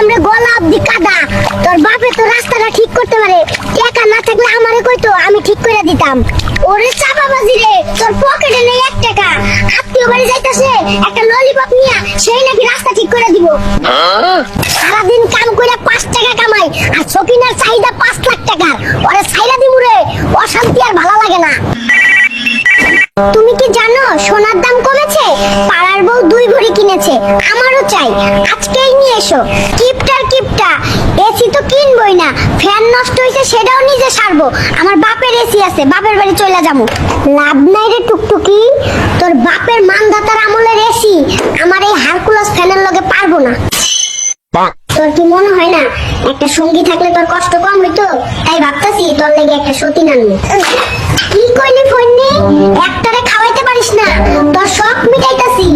আইলাম রে গলা অব্দি কাদা। তোর বাপে তো রাস্তাটা ঠিক করতে পারে। টাকা না থাকলে আমারে কইতো, আমি ঠিক করে দিতাম। ওরে চাপাবাজি রে, তোর পকেটে নেই এক টাকা। আত্মীয় বাড়ি যাইতাছে, একটা ললিপপ নিয়া সেই নাকি রাস্তা ঠিক করে দিব। সারাদিন কাম করে পাঁচ টাকা কামাই, আর সকিনার চাহিদা পাঁচ লাখ টাকার। ওরে ছাইরা দিমু রে, অশান্তি আর ভালো লাগে না। তুমি কি জানো সোনার দাম কমেছে? পাড়ার বউ দুই ভরি কিনেছে আমারও চাই। আজকেই নিয়ে এসো। কিপটার কিপটা। এসি তো কিনবই না। ফ্যান নষ্ট হয়েছে সেটাও নিজে সারবো। আমার বাপের এসি আছে বাপের বাড়ি চলে যাব। লাভ নাই রে টুকটুকি। তোর বাপের মানদাতার আমলের এসি। আমার এই হারকুলাস ফ্যানের লগে পারব না। তোর কি মনে হয় না একটা সঙ্গী থাকলে তোর কষ্ট কম হইতো? তাই ভাবতাছি তোর লেগে একটা সতী নানবো কি কইলি ফন্নি একটারে খাওয়াইতে পারিস না তোর শখ মিটাইতাছি।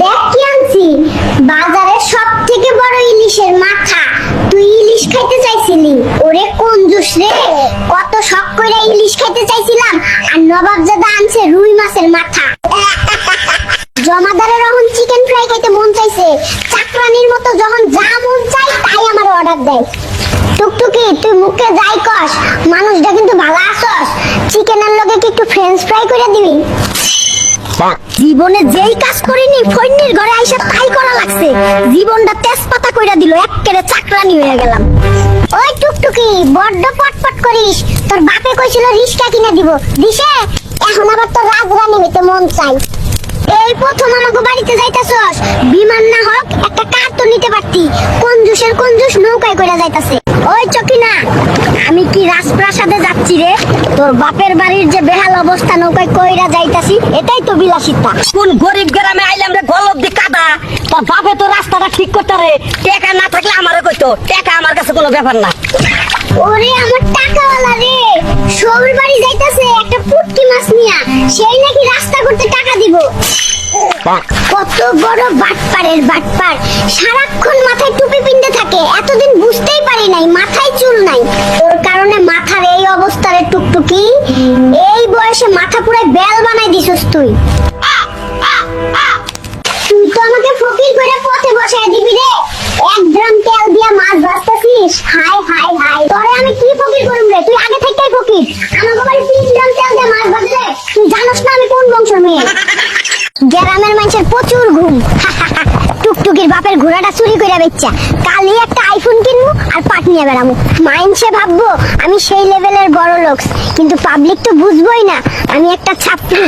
দেখ কি আনছি। বাজারের সব থেকে বড় ইলিশের মাথা। তুই ইলিশ খাইতে চাইছিলি। ওরে কোন জুস রে? কত শখ কইরা ইলিশ খাইতে চাইছিলাম আর নবাবজাদা আনছে রুই মাছের মাথা। জমাদারের যখন চিকেন ফ্রাই খাইতে মন চাইছে। চাকরানির মতো যখন যা মন চাই তাই আমার অর্ডার দেয়। টুকটুকি তুই মুখে যাই কস মানুষটা কিন্তু ভালো আসস। চিকেনের লগে কি একটু ফ্রেঞ্চ ফ্রাই করে দিবি? জীবনে যেই কাজ করিনি ফৈন্নির ঘরে আইসা তাই করা লাগছে। জীবনটা তেজপাতা কইরা দিল এক্কেরে চাকরানি হয়ে গেলাম। ওই টুকটুকি বড্ড পটপট করিস। তোর বাপে কইছিল রিস্কা কিনে দিব। দিছে? এখন আবার তোর রাজরানী হইতে মন চাই। এই প্রথম আমাকে বাড়িতে যাইতাছস। বিমান না হোক একটা কার তো নিতে পারতি। কঞ্জুসের কঞ্জুস নৌকায় কইরা যাইতাছে ওই চকিনা আমি কি রাজপ্রাসাদে যাচ্ছি রে তোর বাপের বাড়ির যে বেহাল অবস্থা নৌকায় কইরা যাইতাছি এটাই তো বিলাসিতা। কোন গরিব গ্রামে আইলাম রে গলব দি কাদা। তোর বাপে তো রাস্তাটা ঠিক করতে রে। টাকা না থাকলে আমারে কইতো টাকা আমার কাছে কোনো ব্যাপার না। ওরে আমার টাকাওয়ালা রে সবুর বাড়ি যাইতাছে একটা পুটকি মাছ নিয়া সেই নাকি রাস্তা করতে টাকা দিব। কত বড় বাটপারের বাটপার সারাক্ষণ মাথায় টুপি পিনতে থাকে এতদিন বুঝতেই পারি নাই মাথায় চুল নাই ওর কারণে মাথার এই অবস্থা রে টুকটুকি এই বয়সে মাথা পুরো বেল বানাই দিছস তুই। তুই তো আমাকে ফকির করে পথে বসায় দিবি রে। এক গ্রাম তেল দিয়া মাছ ভাজতেছিস? হাই হাই হাই তোরে আমি কি ফকির করুম রে? তুই আগে থেকেই ফকির। আমাকে বাড়ি তিন গ্রাম তেল দিয়ে মাছ ভাজলে তুই জানোস না আমি কোন বংশের মেয়ে। গ্রামের মানুষের প্রচুর ঘুম। ঘোড়াটা চুরি করে বেচ্চা কালই একটা আইফোন কিনবো আর পাট নিয়ে বেড়াবো। মাইন্সে ভাববো, আমি সেই লেভেলের বড় লোক, কিন্তু পাবলিক তো বুঝবোই না, আমি একটা ছাত্রী।